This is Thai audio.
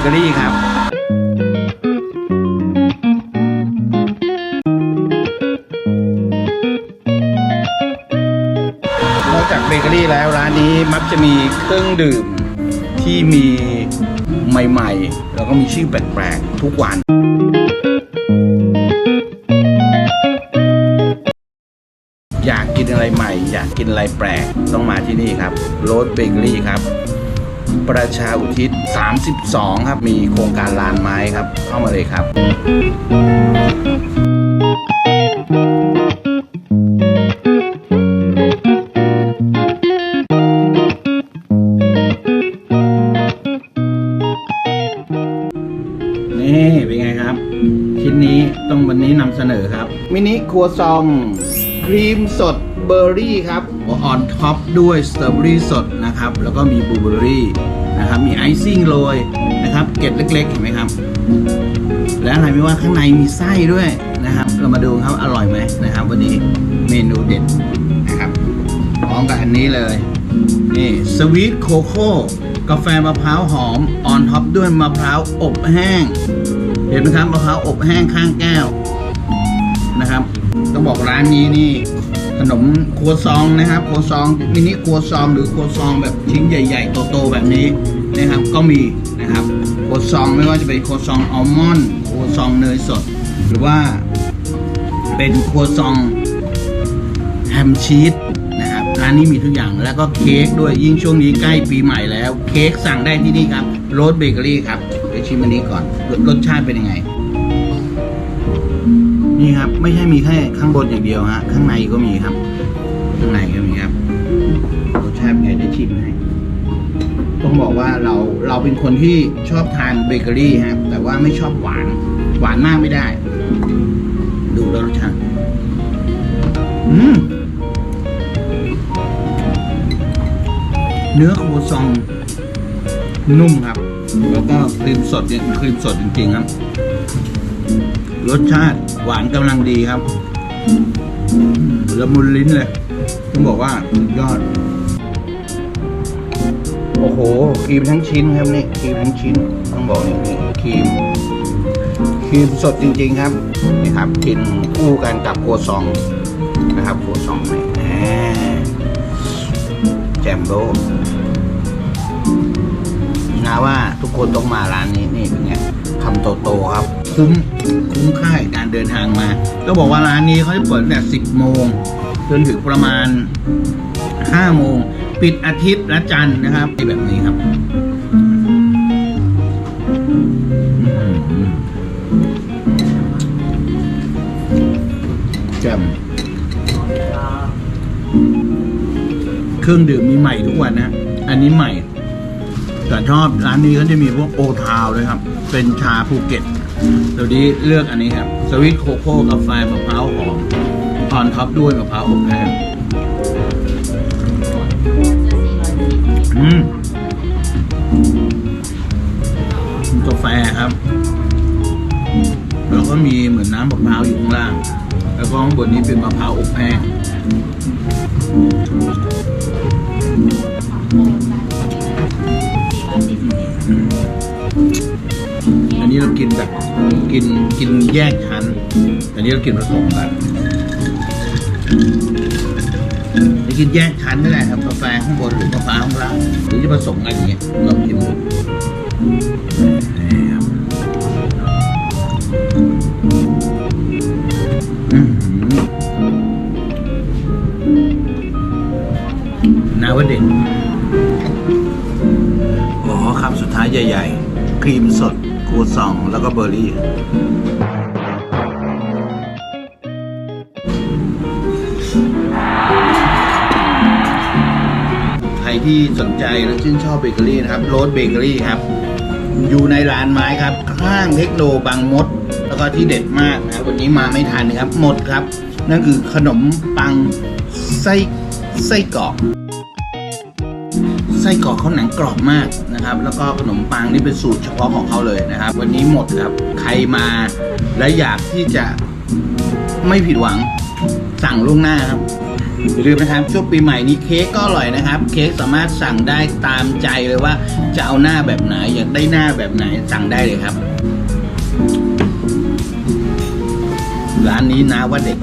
เกอรี่ครับนอกจากเบเกอรี่แล้วร้านนี้มักจะมีเครื่องดื่มที่มีใหม่ๆ แล้วก็มีชื่อแปลกๆทุกวันอยากกินอะไรใหม่ อยากกินอะไรแปลก ต้องมาที่นี่ครับโรสเบเกอรี่ครับ ประชาอุทิศ 32 ครับ มีโครงการลานไม้ครับ เข้ามาเลยครับนี่เป็นไงครับ ชิ้นนี้ต้องวันนี้นำเสนอครับ มินิครัวซอง ครีมสด เบอร์รี่ครับออนท็อปด้วยสตรอเบอรี่สดนะครับ แล้วก็มีบลูเบอร์รี่นะครับ มีไอซิ่งโรยนะครับ เกล็ดเล็กๆ เห็นไหมครับ และอะไรไม่ว่าข้างในมีไส้ด้วยนะครับ เรามาดูครับ อร่อยไหมนะครับ วันนี้เมนูเด็ดนะครับ พร้อมกับอันนี้เลย นี่สวีทโคโค่กาแฟมะพร้าวหอมออนท็อปด้วยมะพร้าวอบแห้ง เห็นไหมครับมะพร้าวอบแห้งข้างแก้วนะครับ ต้องบอกร้านนี้นี่ ขนมครัวซองนะครับครัวซองมินิครัวซองหรือครัวซองแบบชิ้นใหญ่ ๆ โตๆแบบนี้นะครับ ก็มีนะครับครัวซองไม่ว่าจะเป็นครัวซองอัลมอนด์ครัวซองเนยสด หรือว่าเป็นครัวซองแฮมชีสนะครับร้านนี้มีทุกอย่างแล้วก็เค้กด้วยยิ่งช่วงนี้ใกล้ปีใหม่แล้ว เค้กสั่งได้ที่นี่ครับโรสเบเกอรี่ครับเดี๋ยวชิมอันนี้ก่อนรสรสชาติเป็นยังไง นี่ครับ ไม่ใช่มีแค่ข้างบนอย่างเดียวฮะ ข้างในก็มีครับ ข้างในก็มีครับรสชาติเป็นไงได้ชิมให้ต้องบอกว่าเราเราเป็นคนที่ชอบทานเบเกอรี่ครับ แต่ว่าไม่ชอบหวาน หวานมากไม่ได้ ดูแล้วรสชาติอืมเนื้อครัวซองนุ่มครับ แล้วก็ครีมสดเนี่ยครีมสดจริงๆครับ รสชาติ หวานกำลังดีครับละมุนลิ้นเลย ต้องบอกว่าสุดยอด โอ้โหครีมทั้งชิ้นครับนี่ครีมทั้งชิ้น ต้องบอกนี่นี่ครีมครีมสดจริง ๆ ครับนี่ครับกินคู่กันกับครัวซองนะครับครัวซองนี่แหมแจมโบนาว่าทุกคนต้องมาร้านนี้นี่เป็นไงคำโตๆครับ คุ้มคุ้มค่าการเดินทางมาก็บอกว่าร้านนี้เขาจะเปิดตั้งแต่ 10 โมง จนถึงประมาณ 5 โมง ปิดอาทิตย์และจันทร์นะครับแบบนี้ครับแจ่มเครื่องดื่มมีใหม่ทุกวันนะ อันนี้ใหม่แต่ชอบร้านนี้เขาจะมีพวกโอทาวด้วยครับ เป็นชาภูเก็ต เดี๋ยวนี้เลือกอันนี้ครับ สวิตโคโค่กาแฟมะพร้าวหอมออนท็อปด้วยมะพร้าวอบแห้งอืมกาแฟครับ แล้วก็มีเหมือนน้ำมะพร้าวอยู่ข้างล่าง แล้วก็ข้างบนนี้เป็นมะพร้าวอบแห้ง นนี้เรากินแบบกินกินแยกชั้นอันนี้เรากินผสมกันจะกินแยกชั้นนี่แหละครับกาแฟข้างบนหรือกาแฟข้างล่างหรือจะผสมกันอย่างเงี้ยลองชิมดูนี่ครับอื้อหือนาว่าเด็ดอ๋อครับสุดท้ายใหญ่ ๆ ครีมสด ครัวซองแล้วก็เบอร์รี่ ใครที่สนใจและชื่นชอบเบเกอรี่นะครับโรสเบเกอรี่ครับ อยู่ในร้านไม้ครับ ข้างเทคโนบางมด แล้วก็ที่เด็ดมากนะครับวันนี้มาไม่ทันนะครับ หมดครับ นั่นคือขนมปังไส้ไส้กรอก ส้กรอกเขาหนังกรอบมากนะครับ แล้วก็ขนมปังนี่เป็นสูตรเฉพาะของเขาเลยนะครับ วันนี้หมดครับ ใครมาและอยากที่จะไม่ผิดหวังสั่งล่วงหน้าครับอย่าลืมนะครับช่วงปีใหม่นี้เค้กก็อร่อยนะครับ เค้กสามารถสั่งได้ตามใจเลยว่าจะเอาหน้าแบบไหนอยากได้หน้าแบบไหนสั่งได้เลยครับ ร้านนี้นะว่าเด็ก